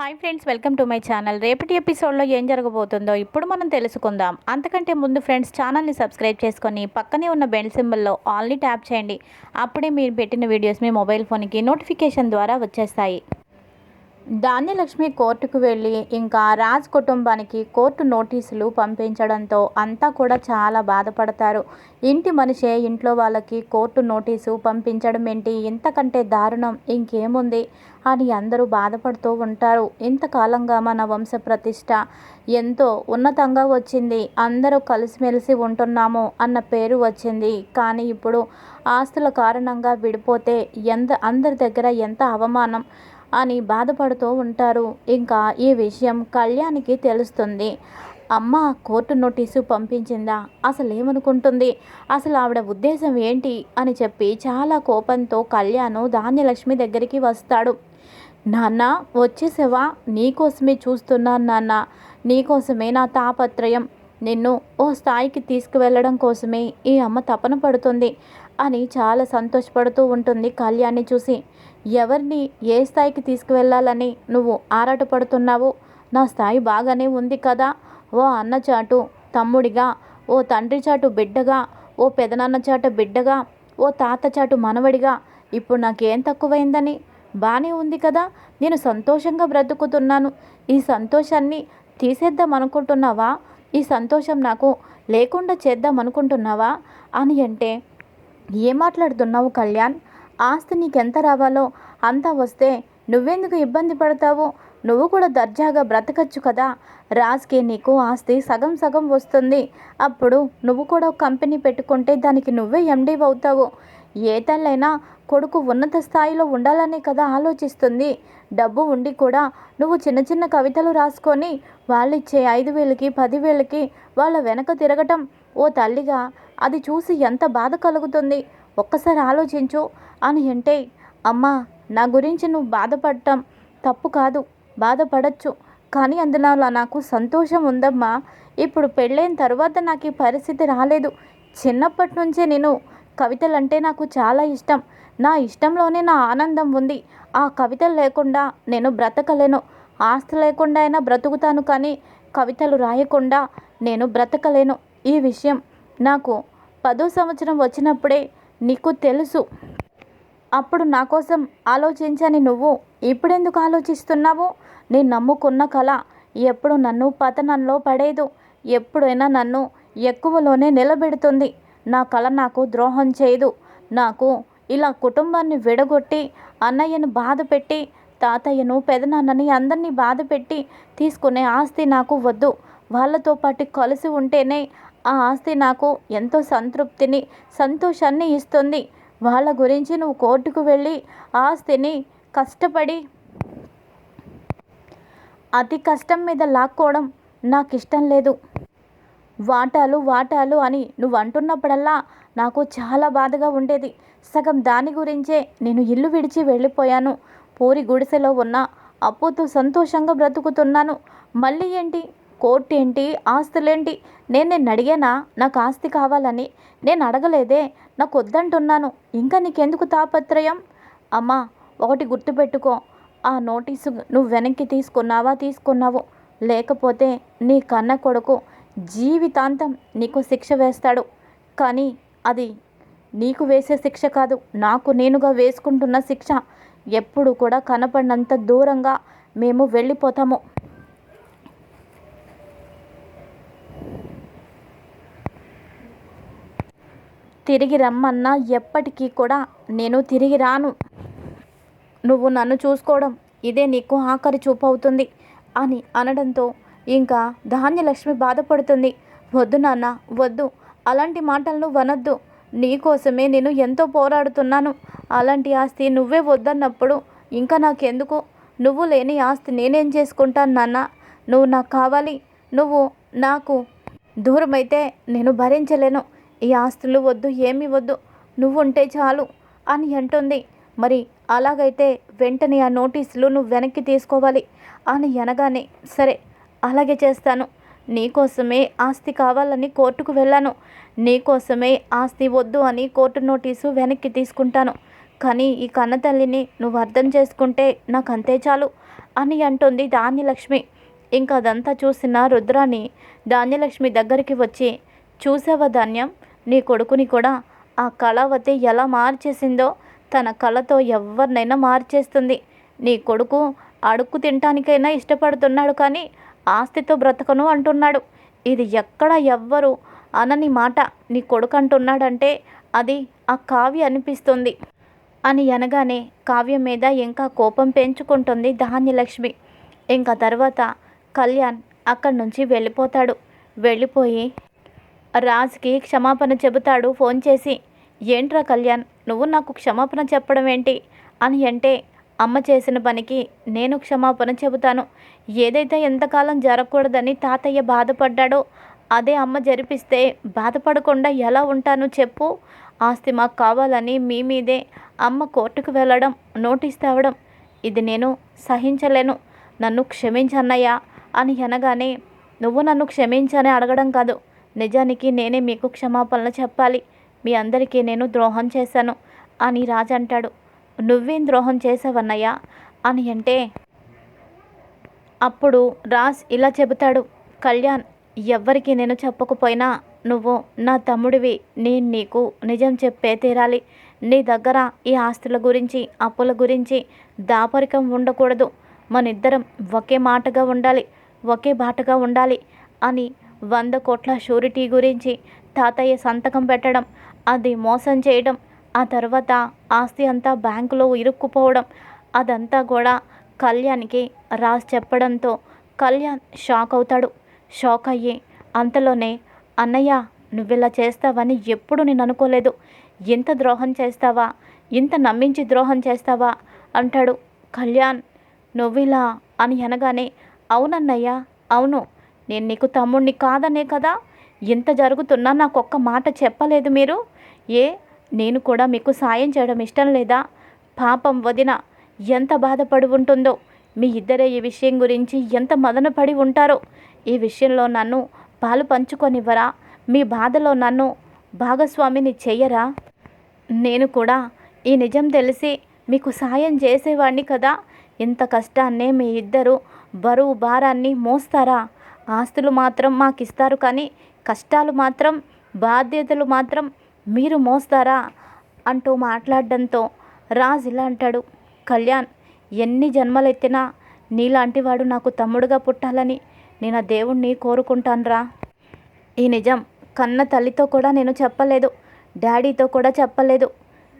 Hi friends welcome to my channel. రేపటి ఎపిసోడ్లో ఏం జరగబోతుందో ఇప్పుడు మనం తెలుసుకుందాం. అంతకంటే ముందు ఫ్రెండ్స్ ఛానల్ని సబ్స్క్రైబ్ చేసుకొని పక్కనే ఉన్న బెల్ సింబల్లో ఆల్ని ట్యాప్ చేయండి. అప్పుడే మీరు పెట్టిన వీడియోస్ మీ మొబైల్ ఫోన్కి నోటిఫికేషన్ ద్వారా వచ్చేస్తాయి. ధాన్యలక్ష్మి కోర్టుకు వెళ్ళి ఇంకా రాజ్ కుటుంబానికి కోర్టు నోటీసులు పంపించడంతో అంతా కూడా చాలా బాధపడతారు. ఇంటి మనిషే ఇంట్లో వాళ్ళకి కోర్టు నోటీసు పంపించడం ఏంటి? ఇంతకంటే దారుణం. ఇంకేముంది? అని అందరూ బాధపడుతూ ఉంటారు. ఇంతకాలంగా మన వంశ ప్రతిష్ట ఎంతో ఉన్నతంగా వచ్చింది. అందరూ కలిసిమెలిసి ఉంటున్నాము అన్న పేరు వచ్చింది. కానీ ఇప్పుడు ఆస్తుల కారణంగా విడిపోతే ఎంత అందరి దగ్గర ఎంత అవమానం? అని బాధపడుతూ ఉంటారు. ఇంకా ఈ విషయం కళ్యాణికి తెలుస్తుంది. అమ్మ కోర్టు నోటీసు పంపించిందా? అసలు ఏమనుకుంటుంది అసలు ఆవిడ ఉద్దేశం ఏంటి? అని చెప్పి చాలా కోపంతో కళ్యాణ్ ధాన్యలక్ష్మి దగ్గరికి వస్తాడు. నాన్న వచ్చేసావా? నీకోసమే చూస్తున్నాను నాన్న. నీకోసమే నా తాపత్రయం. నిన్ను ఓ స్థాయికి తీసుకువెళ్ళడం కోసమే ఈ అమ్మ తపన పడుతుంది అని చాలా సంతోషపడుతూ ఉంటుంది కళ్యాణ్ని చూసి. ఎవరిని ఏ స్థాయికి తీసుకువెళ్ళాలని నువ్వు ఆరాటపడుతున్నావు? నా స్థాయి బాగానే ఉంది కదా? ఓ అన్న చాటు తమ్ముడిగా ఓ తండ్రి చాటు బిడ్డగా ఓ పెదనాన్న చాటు బిడ్డగా ఓ తాత చాటు మనవడిగా. ఇప్పుడు నాకేం తక్కువైందని? బాగానే ఉంది కదా? నేను సంతోషంగా బ్రతుకుతున్నాను. ఈ సంతోషాన్ని తీసేద్దాం అనుకుంటున్నావా? ఈ సంతోషం నాకు లేకుండా చేద్దాం అనుకుంటున్నావా? అని అంటే ఏం మాట్లాడుతున్నావు కళ్యాణ్? ఆస్తి నీకెంత రావాలో అంత వస్తే నువ్వెందుకు ఇబ్బంది పడతావు? నువ్వు కూడా దర్జాగా బ్రతకచ్చు కదా? రాజ్కి నీకు ఆస్తి సగం సగం వస్తుంది. అప్పుడు నువ్వు కూడా ఒక కంపెనీ పెట్టుకుంటే దానికి నువ్వే ఎండీ అవుతావు. ఏ తల్లైనా కొడుకు ఉన్నత స్థాయిలో ఉండాలనే కదా ఆలోచిస్తుంది. డబ్బు ఉండి కూడా నువ్వు చిన్న చిన్న కవితలు రాసుకొని వాళ్ళిచ్చే ఐదు వేలకి పదివేలకి వాళ్ళ వెనక తిరగటం ఓ తల్లిగా అది చూసి ఎంత బాధ కలుగుతుంది. ఒక్కసారి ఆలోచించు అని అంటే అమ్మా నా గురించి నువ్వు బాధపడటం తప్పు కాదు బాధపడచ్చు. కానీ అందులో నాకు సంతోషం ఉందమ్మా. ఇప్పుడు పెళ్ళైన తర్వాత నాకు ఈ పరిస్థితి రాలేదు. చిన్నప్పటి నుంచే నేను కవితలంటే నాకు చాలా ఇష్టం. నా ఇష్టంలోనే నా ఆనందం ఉంది. ఆ కవితలు లేకుండా నేను బ్రతకలేను. ఆస్తి లేకుండా అయినా బ్రతుకుతాను కానీ కవితలు రాయకుండా నేను బ్రతకలేను. ఈ విషయం నాకు పదో సంవత్సరం వచ్చినప్పుడే నీకు తెలుసు. అప్పుడు నా కోసం ఆలోచించని నువ్వు ఇప్పుడెందుకు ఆలోచిస్తున్నావు? నేను నమ్ముకున్న కళ ఎప్పుడు నన్ను పతనంలో పడేదు. ఎప్పుడైనా నన్ను ఎక్కువలోనే నిలబెడుతుంది. నా కళ నాకు ద్రోహం చేయదు. నాకు ఇలా కుటుంబాన్ని విడగొట్టి అన్నయ్యను బాధ పెట్టి తాతయ్యను పెదనాన్నని అందరినీ బాధ పెట్టి తీసుకునే ఆస్తి నాకు వద్దు. వాళ్ళతో పాటు కలిసి ఉంటేనే ఆ ఆస్తి నాకు ఎంతో సంతృప్తిని సంతోషాన్ని ఇస్తుంది. వాళ్ళ గురించి నువ్వు కోర్టుకు వెళ్ళి ఆస్తిని కష్టపడి అతి కష్టం మీద లాక్కోవడం నాకు ఇష్టం లేదు. వాటాలు వాటాలు అని నువ్వు అంటున్నప్పుడల్లా నాకు చాలా బాధగా ఉండేది. సగం దాని గురించే నేను ఇల్లు విడిచి వెళ్ళిపోయాను. పూరి గుడిసెలో ఉన్న అప్పుతో సంతోషంగా బ్రతుకుతున్నాను. మళ్ళీ ఏంటి? కోర్టు ఏంటి ఆస్తులేంటి? నేను నేను అడిగానా? నాకు ఆస్తి కావాలని. నేను అడగలేదే. నాకు వద్దంటున్నాను ఇంకా నీకెందుకు తాపత్రయం? అమ్మా ఒకటి గుర్తుపెట్టుకో. ఆ నోటీసు నువ్వు వెనక్కి తీసుకున్నావా? తీసుకున్నావు. లేకపోతే నీ కన్న కొడుకు జీవితాంతం నీకు శిక్ష వేస్తాడు. కానీ అది నీకు వేసే శిక్ష కాదు. నాకు నేనుగా వేసుకుంటున్న శిక్ష ఎప్పుడు కూడా కనపడినంత దూరంగా మేము వెళ్ళిపోతాము. తిరిగి రమ్మన్నా ఎప్పటికీ కూడా నేను తిరిగి రాను. నువ్వు నన్ను చూసుకోవడం ఇదే నీకు ఆఖరి చూపు అవుతుంది అని అనడంతో ఇంకా ధాన్యలక్ష్మి బాధపడుతుంది. వద్దు నాన్న వద్దు. అలాంటి మాటలను వనొద్దు. నీకోసమే నేను ఎంతో పోరాడుతున్నాను. అలాంటి ఆస్తి నువ్వే వద్దన్నప్పుడు ఇంకా నాకెందుకు? నువ్వు లేని ఆస్తి నేనేం చేసుకుంటాను నాన్న? నువ్వు నాకు కావాలి. నువ్వు నాకు దూరమైతే నేను భరించలేను. ఈ ఆస్తులు వద్దు ఏమి వద్దు నువ్వు ఉంటే చాలు అని అంటుంది. మరి అలాగైతే వెంటనే ఆ నోటీసులు నువ్వు వెనక్కి తీసుకోవాలి అని అనగానే సరే అలాగే చేస్తాను. నీకోసమే ఆస్తి కావాలని కోర్టుకు వెళ్ళాను. నీకోసమే ఆస్తి వద్దు అని కోర్టు నోటీసు వెనక్కి తీసుకుంటాను. కానీ ఈ కన్నతల్లిని నువ్వు అర్థం చేసుకుంటే నాకు అంతే చాలు అని అంటుంది ధాన్యలక్ష్మి. ఇంకా అదంతా చూసిన రుద్రాని ధాన్యలక్ష్మి దగ్గరికి వచ్చి చూసావా ధాన్యం? నీ కొడుకుని కూడా ఆ కళావతి ఎలా మార్చేసిందో తన కళతో ఎవరినైనా మార్చేస్తుంది. నీ కొడుకు అడుక్కు తినటానికైనా ఇష్టపడుతున్నాడు కానీ ఆస్తితో బ్రతకను అంటున్నాడు. ఇది ఎక్కడ ఎవ్వరు అనని మాట నీ కొడుకు అంటున్నాడంటే అది ఆ కావ్య అనిపిస్తుంది. అని అనగానే కావ్య మీద ఇంకా కోపం పెంచుకుంటుంది ధాన్యలక్ష్మి. ఇంకా తర్వాత కళ్యాణ్ అక్కడి నుంచి వెళ్ళిపోతాడు. వెళ్ళిపోయి రాజ్కి క్షమాపణ చెబుతాడు. ఫోన్ చేసి ఏంట్రా కళ్యాణ్ నువ్వు నాకు క్షమాపణ చెప్పడం ఏంటి? అని అంటే అమ్మ చేసిన పనికి నేను క్షమాపణ చెబుతాను. ఏదైతే ఎంతకాలం జరగకూడదని తాతయ్య బాధపడ్డాడో అదే అమ్మ జరిపిస్తే బాధపడకుండా ఎలా ఉంటాను చెప్పు. ఆస్తి మాకు కావాలని మీ మీదే అమ్మ కోర్టుకు వెళ్ళడం నోటీస్ తేవడం ఇది నేను సహించలేను. నన్ను క్షమించన్నయ్యా అని అనగానే నువ్వు నన్ను క్షమించని అడగడం కాదు. నిజానికి నేనే మీకు క్షమాపణలు చెప్పాలి. మీ అందరికీ నేను ద్రోహం చేశాను అని రాజు అంటాడు. నువ్వేం ద్రోహం చేసావన్నయ్యా అని అంటే అప్పుడు రాజ్ ఇలా చెబుతాడు. కళ్యాణ్ ఎవ్వరికి నేను చెప్పకపోయినా నువ్వు నా తమ్ముడివి. నేను నీకు నిజం చెప్పే తీరాలి. నీ దగ్గర ఈ ఆస్తుల గురించి అప్పుల గురించి దాపరికం ఉండకూడదు. మనిద్దరం ఒకే మాటగా ఉండాలి. ఒకే బాటగా ఉండాలి అని వంద కోట్ల షూరిటీ గురించి తాతయ్య సంతకం పెట్టడం అది మోసం చేయడం ఆ తర్వాత ఆస్తి అంతా బ్యాంకులో ఇరుక్కుపోవడం అదంతా కూడా కళ్యాణ్కి రాసి చెప్పడంతో కళ్యాణ్ షాక్ అవుతాడు. షాక్ అయ్యి అంతలోనే అన్నయ్య నువ్విలా చేస్తావని ఎప్పుడు నేను అనుకోలేదు. ఇంత ద్రోహం చేస్తావా? ఇంత నమ్మించి ద్రోహం చేస్తావా? అంటాడు. కళ్యాణ్ నువ్విలా అని అనగానే అవునన్నయ్య అవును. నేను నీకు తమ్ముడిని కాదనే కదా? ఇంత జరుగుతున్నా నాకు ఒక్క మాట చెప్పలేదు మీరు? ఏ నేను కూడా మీకు సాయం చేయడం ఇష్టం లేదా? పాపం వదిన ఎంత బాధపడి ఉంటుందో? మీ ఇద్దరే ఈ విషయం గురించి ఎంత మదనపడి ఉంటారో? ఈ విషయంలో నన్ను పాలు పంచుకొనివ్వరా? మీ బాధలో నన్ను భాగస్వామిని చెయ్యరా? నేను కూడా ఈ నిజం తెలిసి మీకు సాయం చేసేవాడిని కదా? ఇంత కష్టాన్నే మీ ఇద్దరు బరువు భారాన్ని మోస్తారా? ఆస్తులు మాత్రం మాకు ఇస్తారు కానీ కష్టాలు మాత్రం బాధ్యతలు మాత్రం మీరు మోస్తారా? అంటూ మాట్లాడడంతో రాజ్ ఇలా అంటాడు. కళ్యాణ్ ఎన్ని జన్మలెత్తినా నీలాంటి వాడు నాకు తమ్ముడుగా పుట్టాలని నేను ఆ దేవుణ్ణి కోరుకుంటానురా. ఈ నిజం కన్న తల్లితో కూడా నేను చెప్పలేదు డాడీతో కూడా చెప్పలేదు.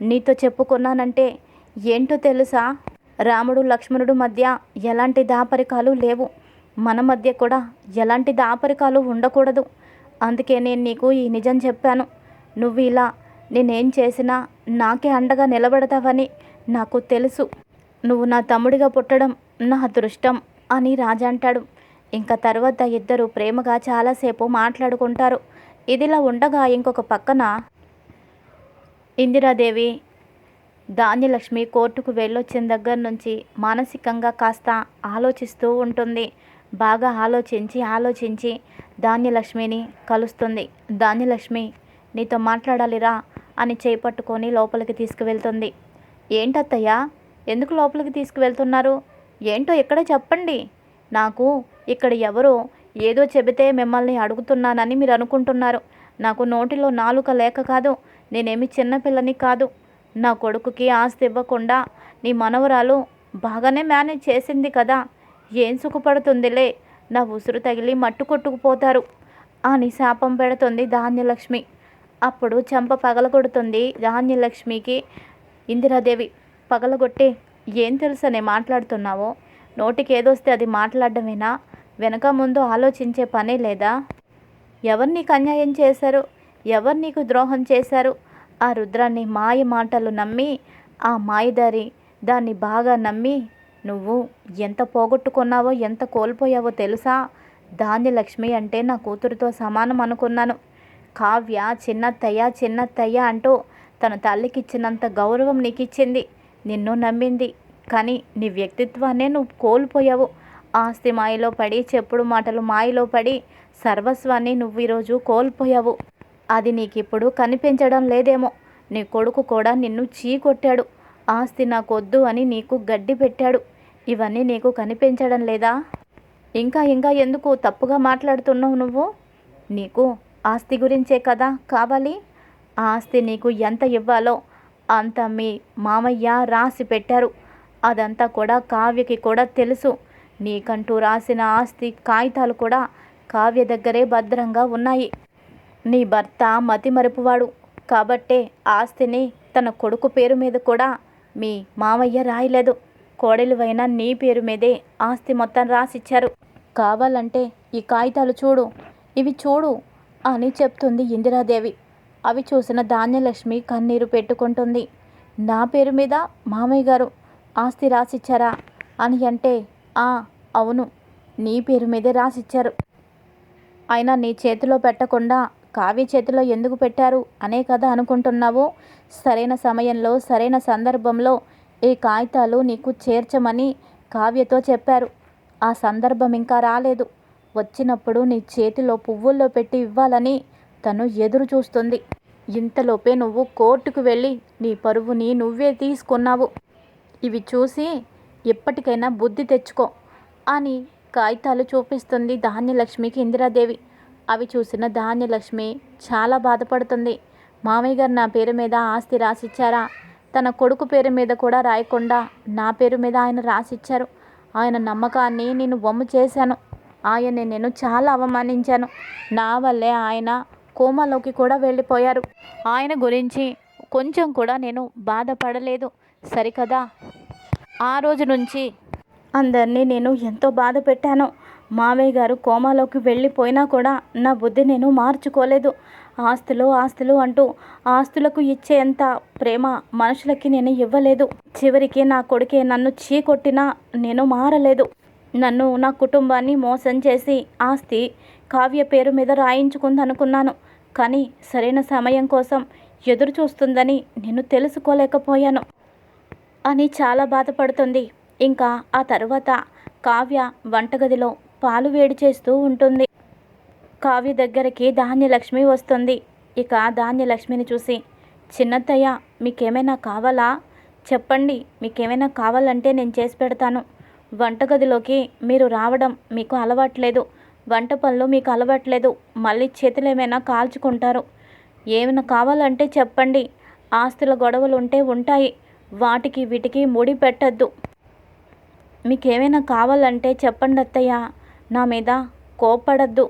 నీతో చెప్పుకున్నానంటే ఏంటో తెలుసా? రాముడు లక్ష్మణుడు మధ్య ఎలాంటి దాపరికాలు లేవు. మన మధ్య కూడా ఎలాంటి దాపరికాలు ఉండకూడదు. అందుకే నేను నీకు ఈ నిజం చెప్పాను. నువ్వు ఇలా నేనేం చేసినా నాకే అండగా నిలబడతావని నాకు తెలుసు. నువ్వు నా తమ్ముడిగా పుట్టడం నా అదృష్టం అని రాజు అంటాడు. ఇంకా తర్వాత ఇద్దరు ప్రేమగా చాలాసేపు మాట్లాడుకుంటారు. ఇదిలా ఉండగా ఇంకొక పక్కన ఇందిరాదేవి ధాన్యలక్ష్మి కోర్టుకు వెళ్ళొచ్చిన దగ్గర నుంచి మానసికంగా కాస్త ఆలోచిస్తూ ఉంటుంది. బాగా ఆలోచించి ఆలోచించి ధాన్యలక్ష్మిని కలుస్తుంది. ధాన్యలక్ష్మి నీతో మాట్లాడాలిరా అని చేపట్టుకొని లోపలికి తీసుకువెళ్తుంది. ఏంటత్తయ్యా? ఎందుకు లోపలికి తీసుకువెళ్తున్నారు? ఏంటో ఇక్కడే చెప్పండి? నాకు ఇక్కడ ఎవరో ఏదో చెబితే మిమ్మల్ని అడుగుతున్నానని మీరు అనుకుంటున్నారు. నాకు నోటిలో నాలుక లేక కాదు నేనేమి చిన్నపిల్లని కాదు. నా కొడుకుకి ఆస్తి ఇవ్వకుండా నీ మనవరాలు బాగానే మేనేజ్ చేసింది కదా. ఏం సుఖపడుతుందిలే? నా ఉసురు తగిలి మట్టు కొట్టుకుపోతారు. అని శాపం పెడుతుంది ధాన్యలక్ష్మి. అప్పుడు చెంప పగలగొడుతుంది ధాన్యలక్ష్మికి ఇందిరాదేవి. పగలగొట్టి ఏం తెలుసనే మాట్లాడుతున్నావో? నోటికి ఏదొస్తే అది మాట్లాడడమేనా? వెనక ముందు ఆలోచించే పనే లేదా? ఎవరు నీకు అన్యాయం చేశారు? ఎవరు నీకు ద్రోహం చేశారు? ఆ రుద్రాన్ని మాయ మాటలు నమ్మి ఆ మాయదారి దాన్ని బాగా నమ్మి నువ్వు ఎంత పోగొట్టుకున్నావో ఎంత కోల్పోయావో తెలుసా? ధాన్యలక్ష్మి అంటే నా కూతురుతో సమానం అనుకున్నాను. కావ్య చిన్నత్తయ్య చిన్నత్తయ్య అంటూ తన తల్లికిచ్చినంత గౌరవం నీకు ఇచ్చింది నిన్ను నమ్మింది. కానీ నీ వ్యక్తిత్వాన్నే నువ్వు కోల్పోయావు. ఆస్తి మాయలో పడి చెప్పుడు మాటలు మాయలో పడి సర్వస్వాన్ని నువ్వు ఈరోజు కోల్పోయావు. అది నీకు ఇప్పుడు కనిపించడం లేదేమో. నీ కొడుకు కూడా నిన్ను చీకొట్టాడు. ఆస్తి నాకొద్దు అని నీకు గడ్డి పెట్టాడు. ఇవన్నీ నీకు కనిపించడం లేదా? ఇంకా ఇంకా ఎందుకు తప్పుగా మాట్లాడుతున్నావు నువ్వు? నీకు ఆస్తి గురించే కదా కావాలి? ఆ ఆస్తి నీకు ఎంత ఇవ్వాలో అంత మీ మామయ్య రాసి పెట్టారు. అదంతా కూడా కావ్యకి కూడా తెలుసు. నీకంటూ రాసిన ఆస్తి కాగితాలు కూడా కావ్య దగ్గరే భద్రంగా ఉన్నాయి. నీ భర్త మతిమరుపువాడు కాబట్టే ఆస్తిని తన కొడుకు పేరు మీద కూడా మీ మామయ్య రాయలేదు. కోడలివైన నీ పేరు మీదే ఆస్తి మొత్తం రాసిచ్చారు. కావాలంటే ఈ కాగితాలు చూడు. ఇవి చూడు అని చెప్తుంది ఇందిరాదేవి. అవి చూసిన ధాన్యలక్ష్మి కన్నీరు పెట్టుకుంటుంది. నా పేరు మీద మామయ్య గారు ఆస్తి రాసిచ్చారా? అని అంటే ఆ అవును. నీ పేరు మీదే రాసిచ్చారు. అయినా నీ చేతిలో పెట్టకుండా కావ్య చేతిలో ఎందుకు పెట్టారు? అనే కదా అనుకుంటున్నావు? సరైన సమయంలో సరైన సందర్భంలో ఈ కాగితాలు నీకు చేర్చమని కావ్యతో చెప్పారు. ఆ సందర్భం ఇంకా రాలేదు. వచ్చినప్పుడు నీ చేతిలో పువ్వుల్లో పెట్టి ఇవ్వాలని తను ఎదురు చూస్తుంది. ఇంతలోపే నువ్వు కోర్టుకు వెళ్ళి నీ పరువుని నువ్వే తీసుకున్నావు. ఇవి చూసి ఎప్పటికైనా బుద్ధి తెచ్చుకో అని కాగితాలు చూపిస్తుంది ధాన్యలక్ష్మికి ఇందిరాదేవి. అవి చూసిన ధాన్యలక్ష్మి చాలా బాధపడుతుంది. మామయ్య గారు నా పేరు మీద ఆస్తి రాసిచ్చారా? తన కొడుకు పేరు మీద కూడా రాయకుండా నా పేరు మీద ఆయన రాసిచ్చారు. ఆయన నమ్మకాన్ని నేను వమ్ము చేశాను. ఆయన్ని నేను చాలా అవమానించాను. నా వల్లే ఆయన కోమాలోకి కూడా వెళ్ళిపోయారు. ఆయన గురించి కొంచెం కూడా నేను బాధపడలేదు. సరికదా? ఆ రోజు నుంచి అందరినీ నేను ఎంతో బాధ పెట్టాను. మావయ్య గారు కోమాలోకి వెళ్ళిపోయినా కూడా నా బుద్ధి నేను మార్చుకోలేదు. ఆస్తులు ఆస్తులు అంటూ ఆస్తులకు ఇచ్చేంత ప్రేమ మనుషులకి నేను ఇవ్వలేదు. చివరికి నా కొడుకే నన్ను చీకొట్టినా నేను మారలేదు. నన్ను నా కుటుంబాన్ని మోసం చేసి ఆస్తి కావ్య పేరు మీద రాయించుకుందనుకున్నాను. కానీ సరైన సమయం కోసం ఎదురు చూస్తుందని నేను తెలుసుకోలేకపోయాను. అని చాలా బాధపడుతుంది. ఇంకా ఆ తర్వాత కావ్య వంటగదిలో పాలు వేడి చేస్తూ ఉంటుంది. కావ్య దగ్గరికి ధాన్యలక్ష్మి వస్తుంది. ఇక ధాన్యలక్ష్మిని చూసి చిన్నత్తయ్య మీకేమైనా కావాలా? చెప్పండి మీకేమైనా కావాలంటే నేను చేసి పెడతాను. వంటగదిలోకి మీరు రావడం మీకు అలవాట్లేదు. వంట పనులు మీకు అలవాట్లేదు. మళ్ళీ చేతులు ఏమైనా కాల్చుకుంటారు. ఏమైనా కావాలంటే చెప్పండి. ఆస్తుల గొడవలు ఉంటే ఉంటాయి. వాటికి వీటికి ముడి పెట్టద్దు. మీకేమైనా కావాలంటే చెప్పండి అత్తయ్య నా మీద కోపడద్దు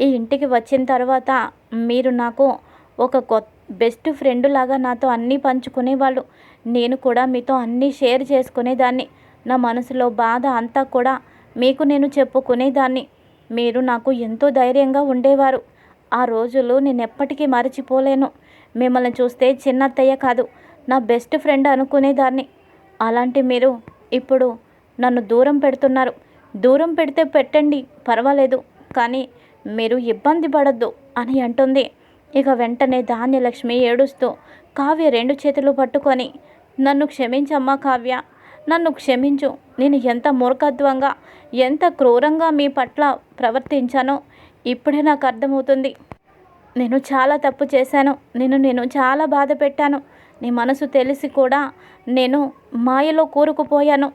ఈ ఇంటికి వచ్చిన తర్వాత మీరు నాకు ఒక కొత్త బెస్ట్ ఫ్రెండ్ లాగా నాతో అన్నీ పంచుకునేవాళ్ళు. నేను కూడా మీతో అన్నీ షేర్ చేసుకునేదాన్ని. నా మనసులో బాధ అంతా కూడా మీకు నేను చెప్పుకునేదాన్ని. మీరు నాకు ఎంతో ధైర్యంగా ఉండేవారు. ఆ రోజులు నేను ఎప్పటికీ మరచిపోలేను. మిమ్మల్ని చూస్తే చిన్నత్తయ్య కాదు నా బెస్ట్ ఫ్రెండ్ అనుకునేదాన్ని. అలాంటి మీరు ఇప్పుడు నన్ను దూరం పెడుతున్నారు. దూరం పెడితే పెట్టండి పర్వాలేదు. కానీ మీరు ఇబ్బంది పడద్దు అని అంటుంది. ఇక వెంటనే ధాన్యలక్ష్మి ఏడుస్తూ కావ్య రెండు చేతులు పట్టుకొని నన్ను క్షమించమ్మా కావ్య నన్ను క్షమించు. నేను ఎంత మూర్ఖత్వంగా ఎంత క్రూరంగా మీ పట్ల ప్రవర్తించానో ఇప్పుడే నాకు అర్థమవుతుంది. నేను చాలా తప్పు చేశాను. నేను నేను చాలా బాధ పెట్టాను. నీ మనసు తెలిసి కూడా నేను మాయలో కూరుకుపోయాను.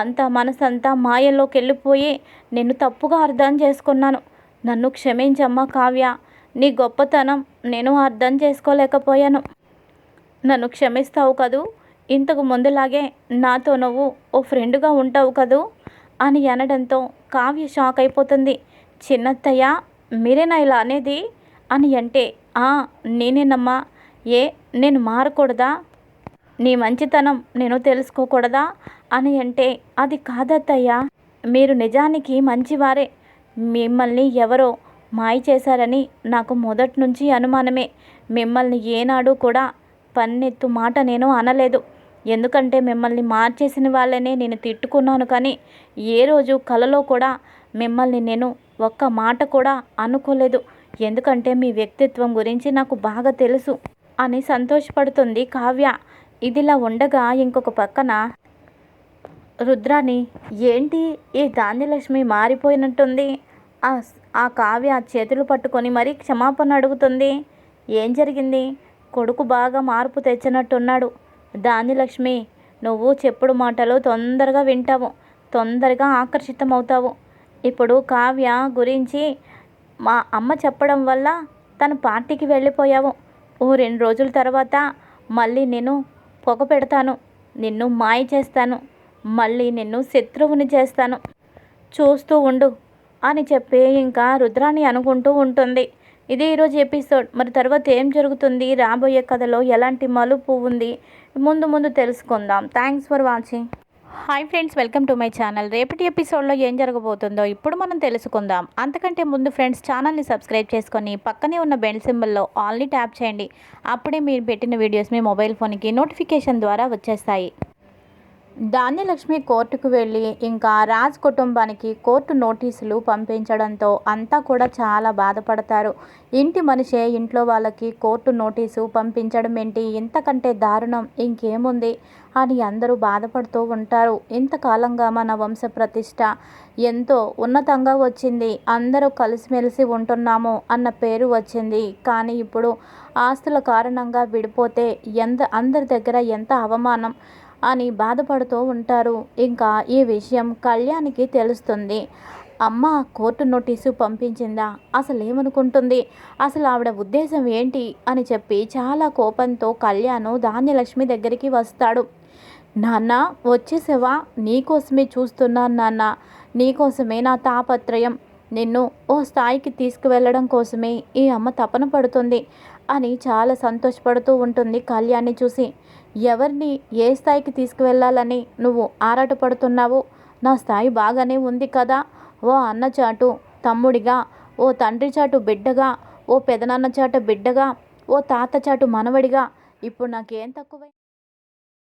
అంత మనసంతా మాయలోకి వెళ్ళిపోయి నేను తప్పుగా అర్థం చేసుకున్నాను. నన్ను క్షమించమ్మా కావ్య. నీ గొప్పతనం నేను అర్థం చేసుకోలేకపోయాను. నన్ను క్షమిస్తావు కదూ? ఇంతకు ముందులాగే నాతో నువ్వు ఓ ఫ్రెండ్గా ఉంటావు కదూ? అని అనడంతో కావ్య షాక్ అయిపోతుంది. చిన్నత్తయ్య మీరేనా ఇలా అనేది? అని అంటే ఆ నేనేనమ్మా. ఏ నేను మారకూడదా? నీ మంచితనం నేను తెలుసుకోకూడదా? అని అంటే అది కాదత్తయ్యా. మీరు నిజానికి మంచివారే. మిమ్మల్ని ఎవరో మాయ చేశారని నాకు మొదటి నుంచి అనుమానమే. మిమ్మల్ని ఏనాడు కూడా పన్నెత్తు మాట నేను అనలేదు. ఎందుకంటే మిమ్మల్ని మార్చేసిన వాళ్ళనే నేను తిట్టుకున్నాను కానీ ఏ రోజు కలలో కూడా మిమ్మల్ని నేను ఒక్క మాట కూడా అనుకోలేదు. ఎందుకంటే మీ వ్యక్తిత్వం గురించి నాకు బాగా తెలుసు అని సంతోషపడుతుంది కావ్య. ఇదిలా ఉండగా ఇంకొక పక్కన రుద్రాని ఏంటి? ఈ ధాన్యలక్ష్మి మారిపోయినట్టుంది. ఆ ఆ కావ్య చేతులు పట్టుకొని మరీ క్షమాపణ అడుగుతుంది. ఏం జరిగింది? కొడుకు బాగా మార్పు తెచ్చినట్టున్నాడు. ధాన్యలక్ష్మి నువ్వు చెప్పుడు మాటలు తొందరగా వింటావు. తొందరగా ఆకర్షితమవుతావు. ఇప్పుడు కావ్య గురించి మా అమ్మ చెప్పడం వల్ల తన పార్టీకి వెళ్ళిపోయావు. ఓ రెండు రోజుల తర్వాత మళ్ళీ నేను పొగ పెడతాను. నిన్ను మాయ చేస్తాను. మళ్ళీ నిన్ను శత్రువుని చేస్తాను. చూస్తూ ఉండు. అని చెప్పి ఇంకా రుద్రాన్ని అనుకుంటూ ఉంటుంది. ఇది ఈరోజు ఎపిసోడ్. మరి తర్వాత ఏం జరుగుతుంది? రాబోయే కథలో ఎలాంటి మలుపు ఉంది? ముందు ముందు తెలుసుకుందాం. Thanks for watching hi friends welcome to my channel రేపటి ఎపిసోడ్లో ఏం జరగబోతుందో ఇప్పుడు మనం తెలుసుకుందాం. అంతకంటే ముందు ఫ్రెండ్స్ ఛానల్ని సబ్స్క్రైబ్ చేసుకొని పక్కనే ఉన్న బెల్ సింబల్లో ఆల్ని ట్యాప్ చేయండి. అప్పుడే మీరు పెట్టిన వీడియోస్ మీ మొబైల్ ఫోన్కి నోటిఫికేషన్ ద్వారా వచ్చేస్తాయి. ధాన్యలక్ష్మి కోర్టుకు వెళ్ళి ఇంకా రాజ్ కుటుంబానికి కోర్టు నోటీసులు పంపించడంతో అంతా కూడా చాలా బాధపడతారు. ఇంటి మనిషే ఇంట్లో వాళ్ళకి కోర్టు నోటీసు పంపించడం ఏంటి? ఇంతకంటే దారుణం. ఇంకేముంది? అని అందరూ బాధపడుతూ ఉంటారు. ఇంతకాలంగా మన వంశ ప్రతిష్ట ఎంతో ఉన్నతంగా వచ్చింది. అందరూ కలిసిమెలిసి ఉంటున్నాము అన్న పేరు వచ్చింది. కానీ ఇప్పుడు ఆస్తుల కారణంగా విడిపోతే ఎంత అందరి దగ్గర ఎంత అవమానం? అని బాధపడుతూ ఉంటారు. ఇంకా ఈ విషయం కళ్యాణ్కి తెలుస్తుంది. అమ్మ కోర్టు నోటీసు పంపించిందా? అసలు ఏమనుకుంటుంది అసలు ఆవిడ ఉద్దేశం ఏంటి? అని చెప్పి చాలా కోపంతో కళ్యాణ్ ధాన్యలక్ష్మి దగ్గరికి వస్తాడు. నాన్న వచ్చేసావా? నీకోసమే చూస్తున్నాను నాన్న. నీకోసమే నా తాపత్రయం. నిన్ను ఓ స్థాయికి తీసుకువెళ్ళడం కోసమే ఈ అమ్మ తపన పడుతుంది. అని చాలా సంతోషపడుతూ ఉంటుంది కళ్యాణ్ని చూసి. ఎవరిని? ఏ స్థాయికి తీసుకువెళ్ళాలని నువ్వు ఆరాటపడుతున్నావు? నా స్థాయి బాగానే ఉంది కదా. ఓ అన్న చాటు తమ్ముడిగా. ఓ తండ్రి చాటు బిడ్డగా. ఓ పెదనాన్న చాటు బిడ్డగా. ఓ తాత చాటు మనవడిగా. ఇప్పుడు నాకేం తక్కువై